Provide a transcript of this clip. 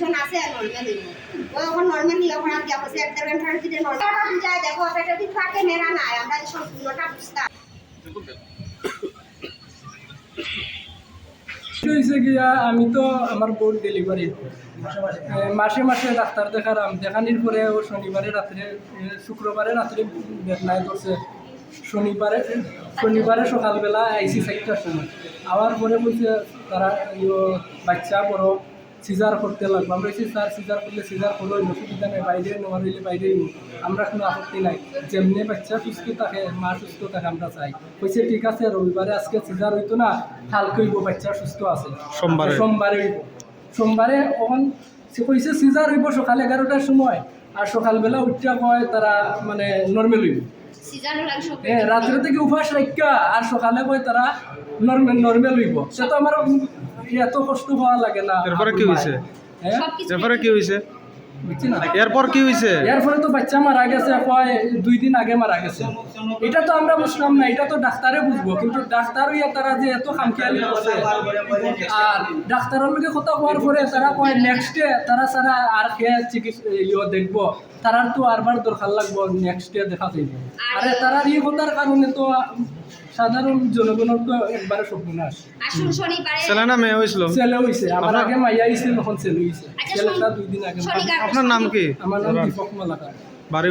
যখন আছে নর্মাল ও এখন নর্মাল নিলে এখন আমি যাব এক দেড় ঘণ্টার ভিতরে বুঝায় দেখো পেটের ভিতরে থাকে নেরা নাই আমরা সম্পূর্ণটা বুঝতাম। হয়েছে গিয়া আমি তো আমার বোর্ড ডেলিভারি মাসে মাসে ডাক্তার দেখালাম দেখানির পরে ও শনিবারে রাত্রে শুক্রবারে রাত্রে বেদনায় করছে শনিবারে শনিবারে সকালবেলা আইসি চারটার সময়। আওয়ার পরে বলছে তারা বাচ্চা বড় সিজার করতে লাগবে। আমরা বলছি স্যার সিজার করলে সিজার করো অসুবিধা নেই বাইরে নেওয়া হইলে বাইরে আমরা কোনো আপত্তি নাই। যেমনি বাচ্চা সুস্থ থাকে মা সুস্থ থাকে আমরা চাই। কইছে ঠিক আছে রবিবারে আজকে সিজার হইতো না কালকে হইব বাচ্চা সুস্থ আছে। সোমবারে। সোমবারে হইব। সোমবারে ওখান সে কইছে সিজার হইব সকাল এগারোটার সময়। আর সকালবেলা উঠিয়া কয় তারা মানে নর্মেল হইব। রাত্রে থেকে উপাস রাখা আর সকালে কয় তারা নর্মাল নর্মেল হইব। সে তো আমার এত কষ্ট হওয়া লাগে না এরপরে কি হয়েছে হ্যাঁ এরপরে কি হয়েছে এরপর কি হয়েছে এর ফলে তো বাচ্চা মারা গেছে কয় দুই দিন আগে মারা গেছে। এটা তো আমরা বুঝলাম না এটা তো ডাক্তারে বুঝব কিন্তু ডাক্তার ইয়া তারা যে এত খামখেয়ালি করছে আর ডাক্তারের লগে কথা হওয়ার পরে তারা কয় নেক্সট ডে তারা সারা আর খেয়ে চিকিৎসা ইয়ে দেখব তারার তো আরবার দরকার লাগবো নেক্সট ডে দেখা যাইব। আরে তারার ইয়ে কথার কারণে তো সাধারণ জনগণের তো একবারে সর্বনাশ আসুন শনিবারে ছেলে না মেয়ে হয়েছিল ছেলে হয়েছে আমার আগে মাইয়া তখন ছেলে হয়েছে আচ্ছা, ছেলেটা দুই দিন আগে আপনার নাম কি? আমার নাম দীপক মালাকার। বাড়ি